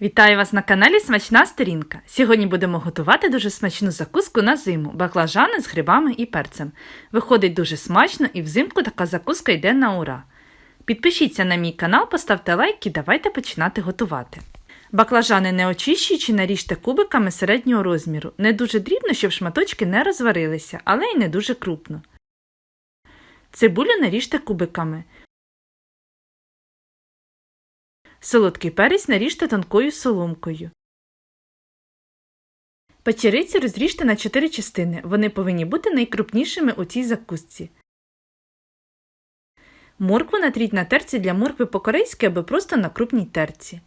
Вітаю вас на каналі Смачна Сторінка. Сьогодні будемо готувати дуже смачну закуску на зиму баклажани з грибами і перцем. Виходить дуже смачно і взимку така закуска йде на ура. Підпишіться на мій канал, поставте лайк і давайте починати готувати. Баклажани не очищуючи, наріжте кубиками середнього розміру. Не дуже дрібно, щоб шматочки не розварилися, але й не дуже крупно. Цибулю наріжте кубиками. Солодкий перець наріжте тонкою соломкою. Печериці розріжте на 4 частини. Вони повинні бути найкрупнішими у цій закусці. Моркву натріть на терці для моркви по-корейськи або просто на крупній терці.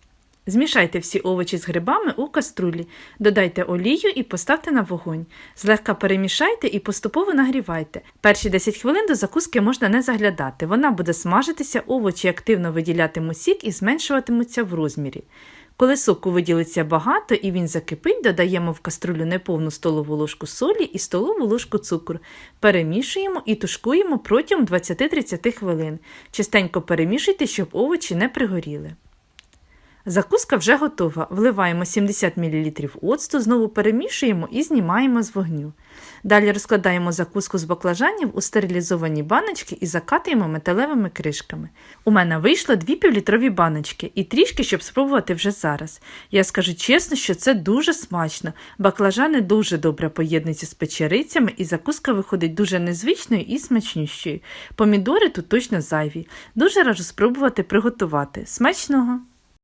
Змішайте всі овочі з грибами у каструлі, додайте олію і поставте на вогонь. Злегка перемішайте і поступово нагрівайте. Перші 10 хвилин до закуски можна не заглядати. Вона буде смажитися, овочі активно виділятимуть сік і зменшуватимуться в розмірі. Коли соку виділиться багато і він закипить, додаємо в каструлю неповну столову ложку солі і столову ложку цукру. Перемішуємо і тушкуємо протягом 20-30 хвилин. Частенько перемішуйте, щоб овочі не пригоріли. Закуска вже готова. Вливаємо 70 мл оцту, знову перемішуємо і знімаємо з вогню. Далі розкладаємо закуску з баклажанів у стерилізовані баночки і закатуємо металевими кришками. У мене вийшло дві півлітрові баночки і трішки, щоб спробувати вже зараз. Я скажу чесно, що це дуже смачно. Баклажани дуже добре поєднуються з печерицями, і закуска виходить дуже незвичною і смачнющою. Помідори тут точно зайві. Дуже раджу спробувати приготувати. Смачного!